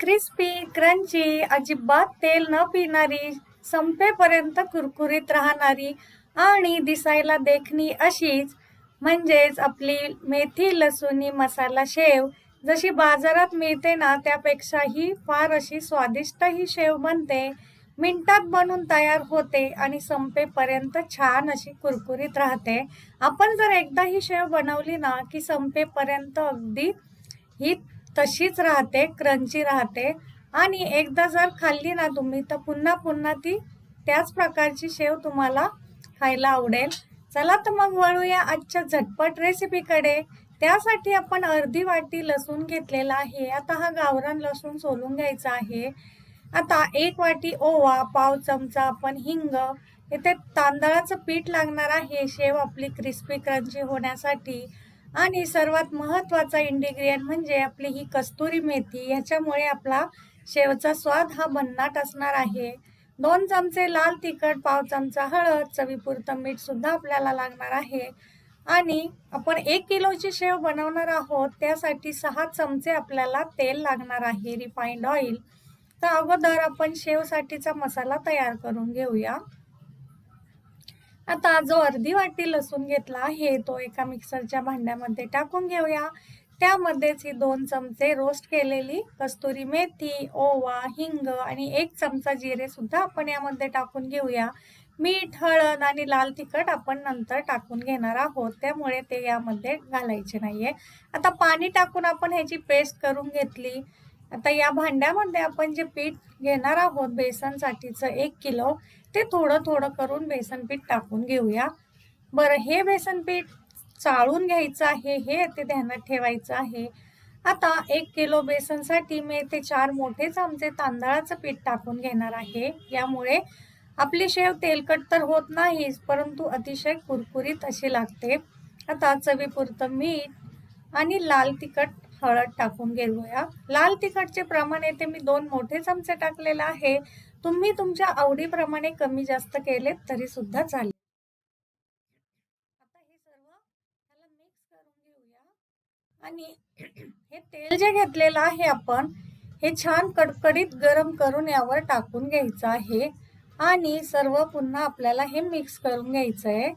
Crispy crunchy अजिबात तेल न पिणारी संपेपर्यंत कुरकुरीत राहणारी आणि दिसायला देखणी अशीच म्हणजेच आपली मेथी लसुणी मसाला शेव जशी बाजारात मिळते ना त्यापेक्षाही फार अशी स्वादिष्ट ही शेव बनते. मिनटात बनून तयार होते आणि संपेपर्यंत छान अशी कुरकुरीत राहते. आपण जर एकदा ही शेव बनवली ना की संपेपर्यंत अगदी ही तशीच राहते क्रंची राहते. आणि एकदा जर खाल्ली ना तुम्ही तर पुन्हा पुन्हा ती त्याच प्रकारची शेव तुम्हाला खायला आवडेल. चला तर मग वळूया आजच्या झटपट रेसिपीकडे. त्यासाठी आपण अर्धी वाटी लसूण घेतलेला आहे. आता हा गावरान लसूण सोलून घ्यायचा आहे. आता एक वाटी ओवा पाव चमचा आपण हिंग. इथे तांदळाचं पीठ लागणार आहे शेव आपली क्रिस्पी क्रंची होण्यासाठी. आणि सर्वात महत्त्वाचा इंडिग्रियंट म्हणजे आपली ही कस्तुरी मेथी. ह्याच्यामुळे आपला शेवचा स्वाद हा भन्नाट असणार आहे. दोन चमचे लाल तिखट पाव चमचा हळद चवीपुरतं मीठ सुद्धा आपल्याला लागणार आहे. आणि आपण एक किलोची शेव बनवणार आहोत त्यासाठी सहा चमचे आपल्याला तेल लागणार आहे रिफाईंड ऑइल तर अगोदर आपण शेवसाठीचा मसाला तयार करून घेऊया. आता जो अर्धी वाटी लसूण घेतला आहे तो एका मिक्सरच्या भांड्यामध्ये टाकून घेऊया. त्यामध्येच ही दोन चमचे रोस्ट केलेली कस्तुरी मेथी ओवा हिंग आणि एक चमचा जिरे सुद्धा आपण यामध्ये टाकून घेऊया. मीठ हळद आणि लाल तिखट आपण नंतर टाकून घेणार आहोत. त्यामुळे ते यामध्ये घालायचे नाहीये. आता पाणी टाकून आपण ह्याची पेस्ट करून घेतली. आता या भांड्यामध्ये आपण जे पीठ घेणार आहोत बेसनसाठीचं एक किलो ते थोडं थोडं करून बेसन पीठ टाकून घेऊया. बरं हे बेसन पीठ चाळून घ्यायचं आहे हे ते ध्यानात ठेवायचं आहे. आता एक किलो बेसनसाठी मी ते चार मोठे चमचे तांदळाचं पीठ टाकून घेणार आहे. यामुळे आपली शेव तेलकट तर होत नाहीच परंतु अतिशय कुरकुरीत अशी लागते. आता चवीपुरतं मीठ आणि लाल तिखट हळद टाकून घेऊया. लाल तिखटचे प्रमाण येथे मी दोन मोठे चमचे टाकलेले आहे. तुम्ही तुमच्या आवडीप्रमाणे कमी जास्त केले तरी सुद्धा चालेल. मिक्स करून घेऊया. आणि हे तेल जे घेतलेलं आहे आपण हे छान कडकडीत गरम करून यावर टाकून घ्यायचं आहे. आणि सर्व पुन्हा आपल्याला हे मिक्स करून घ्यायचं आहे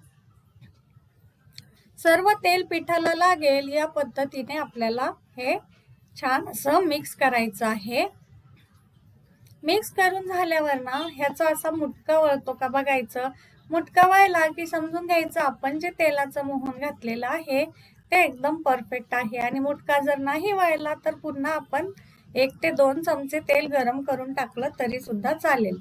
सर्व तेल पिठाला लागेल या पद्धतीने आपल्याला हे छान असं मिक्स करायचं आहे. मिक्स करून झाल्यावर ना ह्याचा असा मुटका वळतो का बघायचं. मुटका व्हायला की समजून घ्यायचं आपण जे तेलाचं मोहन घातलेलं आहे ते एकदम परफेक्ट आहे. आणि मुटका जर नाही व्हायला तर पुन्हा आपण एक ते दोन चमचे तेल गरम करून टाकलं तरी सुद्धा चालेल.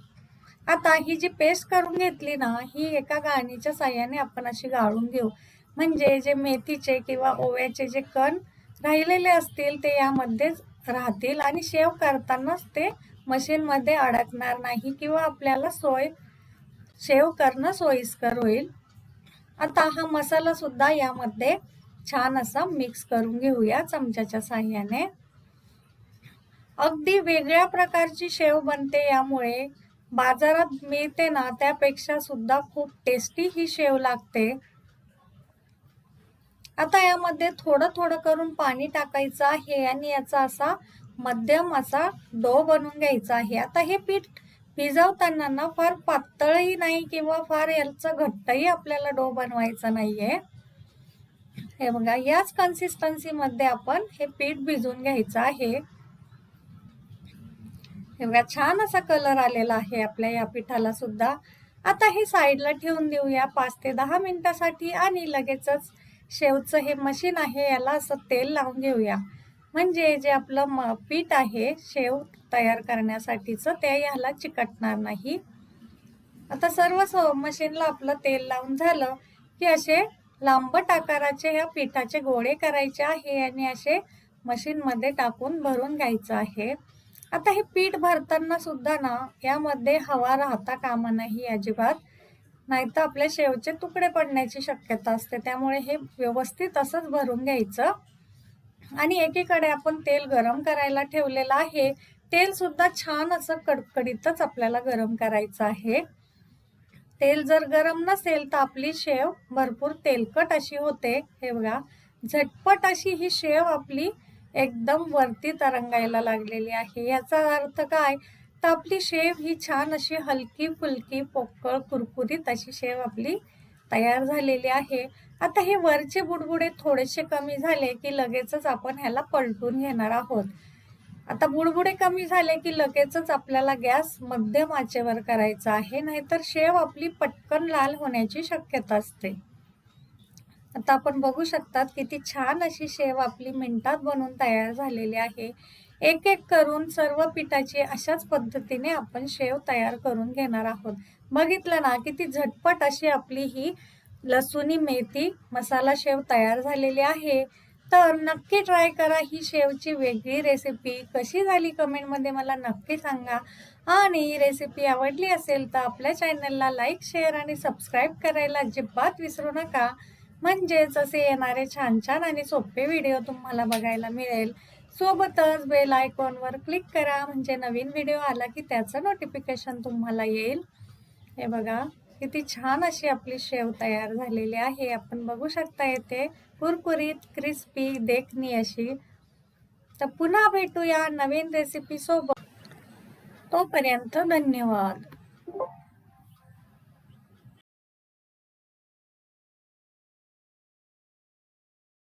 आता ही जी पेस्ट करून घेतली ना ही एका गाळणीच्या साह्याने आपण अशी गाळून घेऊ. म्हणजे जे मेथीचे किंवा ओव्याचे जे कण राहिलेले असतील ते यामध्येच राहतील आणि शेव करतानाच ते मशीनमध्ये अडकणार नाही किंवा आपल्याला सोय शेव करणं सोयीस्कर होईल. आता हा मसाला सुद्धा यामध्ये छान असा मिक्स करून घेऊया चमच्याच्या साह्याने. अगदी वेगळ्या प्रकारची शेव बनते यामुळे बाजारात मिळते ना त्यापेक्षा सुद्धा खूप टेस्टी ही शेव लागते. आता यामध्ये थोडं थोडं करून पाणी टाकायचं आहे आणि याचा असा मध्यम असा डो बनवून घ्यायचा आहे. आता हे पीठ भिजवताना ना फार पातळही नाही किंवा फार याचं घट्टही आपल्याला डो बनवायचा नाहीये. हे बघा याच कन्सिस्टन्सीमध्ये आपण हे पीठ भिजून घ्यायचं आहे. हे बघा छान असा कलर आलेला आहे आपल्या या पिठाला सुद्धा. आता हे साईडला ठेवून देऊया पाच ते दहा मिनिटासाठी आणि लगेचच शेवचं हे मशीन आहे याला असं तेल लावून घेऊया. म्हणजे जे आपलं म पीठ आहे शेव तयार करण्यासाठीचं ते ह्याला चिकटणार नाही. आता सर्व स मशीनला आपलं तेल लावून झालं की असे लांबट आकाराचे ह्या पिठाचे गोळे करायचे आहे आणि असे मशीनमध्ये टाकून भरून घ्यायचं आहे. आता हे पीठ भरताना सुद्धा ना यामध्ये हवा राहता कामा नाही अजिबात. नाहीतर आपल्या शेवचे तुकडे पडण्याची शक्यता असते. त्यामुळे हे व्यवस्थित असंच भरून घ्यायचं. आणि एकीकडे आपण तेल गरम करायला ठेवलेलं आहे. तेल सुद्धा छान असं कडकडीतच आपल्याला गरम करायचं आहे. तेल जर गरम नसेल तर आपली शेव भरपूर तेलकट अशी होते. हे बघा झटपट अशी ही शेव आपली एकदम वरती तरंगायला लागलेली आहे. याचा अर्थ काय? तर आपली शेव ही छान अशी हलकी फुलकी पोकळ कुरकुरीत अशी शेव आपली तयार झालेली आहे. आता हे वरचे बुडबुडे थोडेसे कमी झाले की लगेचच आपण ह्याला पलटून घेणार आहोत. आता बुडबुडे कमी झाले की लगेचच आपल्याला गॅस मध्यम आचेवर करायचा आहे नाहीतर शेव आपली पटकन लाल होण्याची शक्यता असते. आता आपण बघू शकतात किती छान अशी शेव आपली मिनिटात बनवून तयार झालेली आहे. एक एक करून सर्व पिठाची अशाच पद्धतीने आपण शेव तयार करून घेणार आहोत. बघितलं ना किती झटपट अशी आपली ही लसुणी मेथी मसाला शेव तयार झालेली आहे. तर नक्की ट्राय करा ही शेवची वेगळी रेसिपी. कशी झाली कमेंटमध्ये मला नक्की सांगा. आणि ही रेसिपी आवडली असेल तर आपल्या चॅनलला लाईक शेअर आणि सबस्क्राईब करायला अजिबात विसरू नका. म्हणजेच असे येणारे छान छान आणि सोपे व्हिडिओ तुम्हाला बघायला मिळेल. सोबतच बेल आयकॉनवर क्लिक करा म्हणजे नवीन व्हिडिओ आला की त्याचं नोटिफिकेशन तुम्हाला येईल. हे बघा किती छान अशी आपली शेव तयार झालेली आहे. आपण बघू शकता येते कुरकुरीत क्रिस्पी देखणी अशी. तर पुन्हा भेटूया नवीन रेसिपी सोबत. तोपर्यंत धन्यवाद.